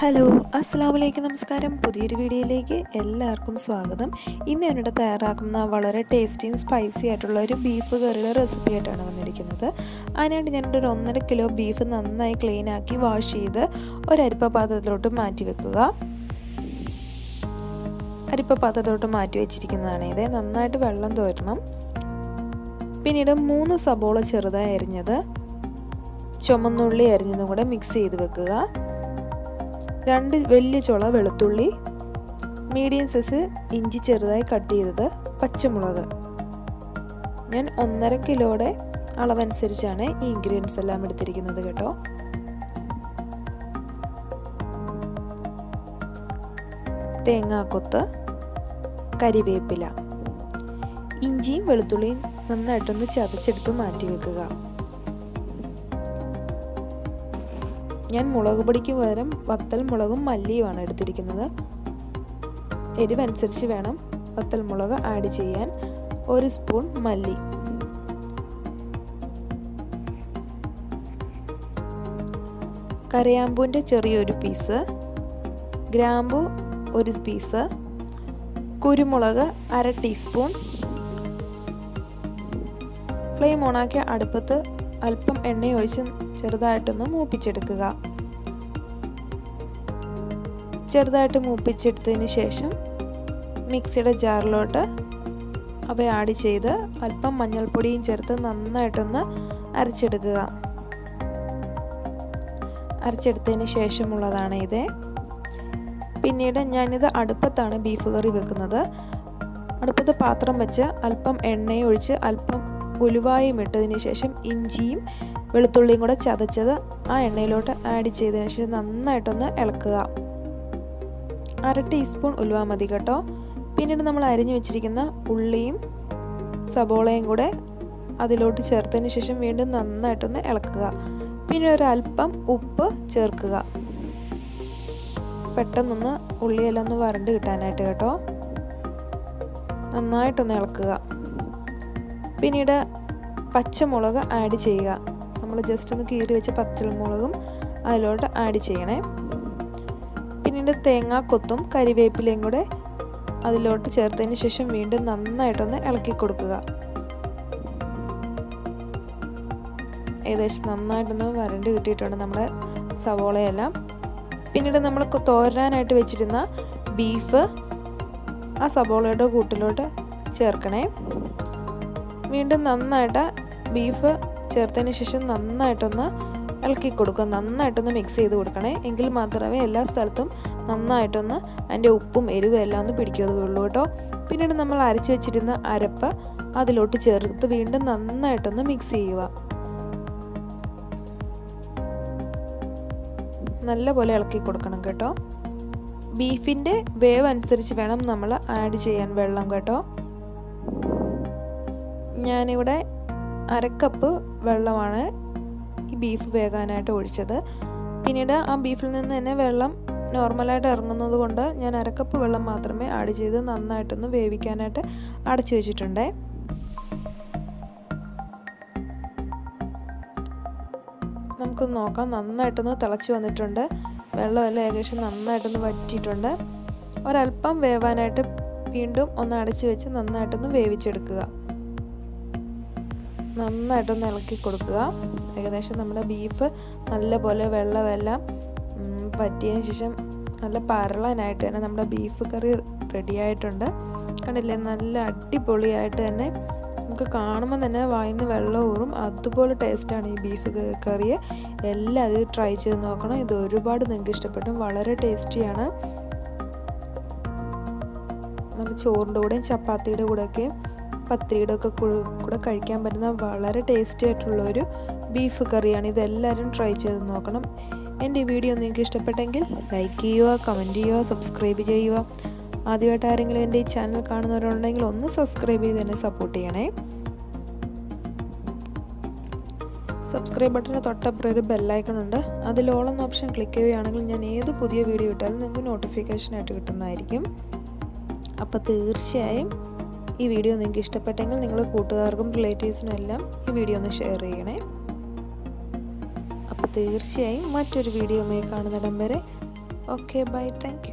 Hello അസ്സാമലൈക്കും നമസ്കാരം. പുതിയൊരു വീഡിയോയിലേക്ക് എല്ലാവർക്കും സ്വാഗതം. ഇന്ന് ഞാനിവിടെ തയ്യാറാക്കുന്ന വളരെ ടേസ്റ്റിയും സ്പൈസി ആയിട്ടുള്ള ഒരു ബീഫ് കറിയുടെ റെസിപ്പി ആയിട്ടാണ് വന്നിരിക്കുന്നത്. അതിനായിട്ട് ഞാനിവിടെ ഒരു ഒന്നര കിലോ ബീഫ് നന്നായി ക്ലീൻ ആക്കി വാഷ് ചെയ്ത് ഒരരിപ്പ പാത്രത്തിലോട്ട് മാറ്റി വെക്കുക. അരിപ്പ പാത്രത്തിലോട്ട് മാറ്റി വെച്ചിരിക്കുന്നതാണ് ഇത്. നന്നായിട്ട് വെള്ളം തോരണം. പിന്നീട് മൂന്ന് സബോള ചെറുതായി അരിഞ്ഞത് ചുമന്നുള്ളി അരിഞ്ഞതും കൂടെ മിക്സ് ചെയ്ത് വെക്കുക. രണ്ട് വലിയ ചുള വെളുത്തുള്ളി മീഡിയം സൈസ് ഇഞ്ചി ചെറുതായി കട്ട് ചെയ്തത് പച്ചമുളക്. ഞാൻ ഒന്നര കിലോയുടെ അളവനുസരിച്ചാണ് ഈ ഇൻഗ്രീഡിയൻസ് എല്ലാം എടുത്തിരിക്കുന്നത് കേട്ടോ. തേങ്ങാക്കൊത്ത് കരിവേപ്പില. ഇഞ്ചിയും വെളുത്തുള്ളിയും നന്നായിട്ടൊന്ന് ചതച്ചെടുത്ത് മാറ്റി വെക്കുക ഞാൻ മുളക് പൊടിക്ക് പകരം വത്തൽ മുളകും മല്ലിയുമാണ് എടുത്തിരിക്കുന്നത്. എരിവനുസരിച്ച് വേണം വത്തൽ മുളക് ആഡ് ചെയ്യാൻ. ഒരു സ്പൂൺ മല്ലി. കരയാമ്പൂന്റെ ചെറിയൊരു പീസ്. ഗ്രാമ്പു ഒരു പീസ്. കുരുമുളക് അര ടീസ്പൂൺ. ഫ്ലെയിം ഓണാക്കി അടുപ്പത്ത് അല്പം എണ്ണയൊഴിച്ച് ചെറുതായിട്ടൊന്ന് മൂപ്പിച്ചെടുക്കുക. ചെറുതായിട്ട് മൂപ്പിച്ചെടുത്തതിന് ശേഷം മിക്സിയുടെ ജാറിലോട്ട് അവ ആഡ് ചെയ്ത് അല്പം മഞ്ഞൾപ്പൊടിയും ചേർത്ത് നന്നായിട്ടൊന്ന് അരച്ചെടുക്കുക. അരച്ചെടുത്തതിന് ശേഷമുള്ളതാണ് ഇത്. പിന്നീട് ഞാനിത് അടുപ്പത്താണ് ബീഫ് കറി വെക്കുന്നത്. അടുപ്പത്ത് പാത്രം വെച്ച് അല്പം എണ്ണയൊഴിച്ച് അല്പം ഉലുവായും ഇട്ടതിന് ശേഷം ഇഞ്ചിയും വെളുത്തുള്ളിയും കൂടെ ചതച്ചത് ആ എണ്ണയിലോട്ട് ആഡ് ചെയ്തതിന് ശേഷം നന്നായിട്ടൊന്ന് ഇളക്കുക. അര ടീസ്പൂൺ ഉലുവ മതി കേട്ടോ. പിന്നീട് നമ്മൾ അരിഞ്ഞു വെച്ചിരിക്കുന്ന ഉള്ളിയും സബോളയും കൂടെ അതിലോട്ട് ചേർത്തതിന് ശേഷം വീണ്ടും നന്നായിട്ടൊന്ന് ഇളക്കുക. പിന്നെ ഒരല്പം ഉപ്പ് ചേർക്കുക. പെട്ടെന്നൊന്ന് ഉള്ളിയെല്ലാം ഒന്ന് വരണ്ട് കിട്ടാനായിട്ട് കേട്ടോ. നന്നായിട്ടൊന്ന് ഇളക്കുക. പിന്നീട് പച്ചമുളക് ആഡ് ചെയ്യുക. നമ്മൾ ജസ്റ്റ് ഒന്ന് കീറി വെച്ച പച്ചമുളകും അതിലോട്ട് ആഡ് ചെയ്യണേ. പിന്നീട് തേങ്ങാക്കൊത്തും കരിവേപ്പിലയും കൂടെ അതിലോട്ട് ചേർത്തതിന് ശേഷം വീണ്ടും നന്നായിട്ടൊന്ന് ഇളക്കി കൊടുക്കുക. ഏകദേശം നന്നായിട്ടൊന്ന് വരണ്ട് കിട്ടിയിട്ടുണ്ട് നമ്മുടെ സവോളയെല്ലാം. പിന്നീട് നമ്മൾ തോരാനായിട്ട് വെച്ചിരുന്ന ബീഫ് ആ സവോളയുടെ കൂട്ടിലോട്ട് ചേർക്കണേ. വീണ്ടും നന്നായിട്ട് ബീഫ് ചേർത്തതിന് ശേഷം നന്നായിട്ടൊന്ന് ഇളക്കി കൊടുക്കുക. നന്നായിട്ടൊന്ന് മിക്സ് ചെയ്ത് കൊടുക്കണേ. എങ്കിൽ മാത്രമേ എല്ലാ സ്ഥലത്തും നന്നായിട്ടൊന്ന് അതിന്റെ ഉപ്പും എരിവും എല്ലാം ഒന്ന് പിടിക്കുകയുള്ളൂ കേട്ടോ. പിന്നീട് നമ്മൾ അരച്ച് വെച്ചിരുന്ന അരപ്പ് അതിലോട്ട് ചേർത്ത് വീണ്ടും നന്നായിട്ടൊന്ന് മിക്സ് ചെയ്യുക. നല്ലപോലെ ഇളക്കി കൊടുക്കണം കേട്ടോ. ബീഫിന്റെ വേവ് അനുസരിച്ച് വേണം നമ്മൾ ആഡ് ചെയ്യാൻ വെള്ളം കേട്ടോ. ഞാനിവിടെ അരക്കപ്പ് വെള്ളമാണ് ഈ ബീഫ് വേകാനായിട്ട് ഒഴിച്ചത്. പിന്നീട് ആ ബീഫിൽ നിന്ന് തന്നെ വെള്ളം നോർമലായിട്ട് ഇറങ്ങുന്നത് കൊണ്ട് ഞാൻ അരക്കപ്പ് വെള്ളം മാത്രമേ ആഡ് ചെയ്ത് നന്നായിട്ടൊന്ന് വേവിക്കാനായിട്ട് അടച്ചു വെച്ചിട്ടുണ്ടേ. നമുക്കൊന്ന് നോക്കാം. നന്നായിട്ടൊന്ന് തിളച്ച് വന്നിട്ടുണ്ട്. വെള്ളമെല്ലാം ഏകദേശം നന്നായിട്ടൊന്ന് വറ്റിയിട്ടുണ്ട്. ഒരല്പം വേവാനായിട്ട് വീണ്ടും ഒന്ന് അടച്ചു വെച്ച് നന്നായിട്ടൊന്ന് വേവിച്ചെടുക്കുക. നന്നായിട്ടൊന്ന് ഇളക്കി കൊടുക്കുക. ഏകദേശം നമ്മുടെ ബീഫ് നല്ലപോലെ വെള്ളമെല്ലാം പറ്റിയതിന് ശേഷം നല്ല പരളാനായിട്ട് തന്നെ നമ്മുടെ ബീഫ് കറി റെഡി ആയിട്ടുണ്ട്. കണ്ടില്ലേ? നല്ല അടിപൊളിയായിട്ട് തന്നെ നമുക്ക് കാണുമ്പോൾ തന്നെ വായിന്ന് വെള്ളം ഊറും. അതുപോലെ ടേസ്റ്റാണ് ഈ ബീഫ് കറി എല്ലാവരും ട്രൈ ചെയ്ത് നോക്കണം. ഇത് ഒരുപാട് നിങ്ങൾക്ക് ഇഷ്ടപ്പെട്ടു. വളരെ ടേസ്റ്റിയാണ് നല്ല ചോറിന്റെ കൂടെയും ചപ്പാത്തിയുടെ കൂടെയൊക്കെ പത്തിരിയുടെ ഒക്കെ കൂടെ കഴിക്കാൻ പറ്റുന്ന വളരെ ടേസ്റ്റി ആയിട്ടുള്ള ഒരു ബീഫ് കറിയാണ്. ഇതെല്ലാവരും ട്രൈ ചെയ്ത് നോക്കണം. എന്റെ ഈ വീഡിയോ നിങ്ങൾക്ക് ഇഷ്ടപ്പെട്ടെങ്കിൽ ലൈക്ക് ചെയ്യുക കമന്റ് ചെയ്യുക സബ്സ്ക്രൈബ് ചെയ്യുക. ആദ്യമായിട്ട് ആരെങ്കിലും എന്റെ ഈ ചാനൽ കാണുന്നവരുണ്ടെങ്കിൽ ഒന്ന് സബ്സ്ക്രൈബ് ചെയ്ത് തന്നെ സപ്പോർട്ട് ചെയ്യണേ. സബ്സ്ക്രൈബ് ബട്ടന് തൊട്ടപ്പുറം ഒരു ബെല്ലൈക്കൺ ഉണ്ട്. അതിൽ ഓളം ഓപ്ഷൻ ക്ലിക്ക് ചെയ്യുകയാണെങ്കിൽ ഞാൻ ഏത് പുതിയ വീഡിയോ ഇട്ടാലും നിങ്ങൾക്ക് നോട്ടിഫിക്കേഷനായിട്ട് കിട്ടുന്നതായിരിക്കും. അപ്പോൾ തീർച്ചയായും ഈ വീഡിയോ നിങ്ങൾക്ക് ഇഷ്ടപ്പെട്ടെങ്കിൽ നിങ്ങൾ കൂട്ടുകാർക്കും റിലേറ്റീവ്സിനും എല്ലാം ഈ വീഡിയോ ഒന്ന് ഷെയർ ചെയ്യണേ. അപ്പോൾ തീർച്ചയായും മറ്റൊരു വീഡിയോയുമായി കാണുന്നിടം വരെ. Okay bye thank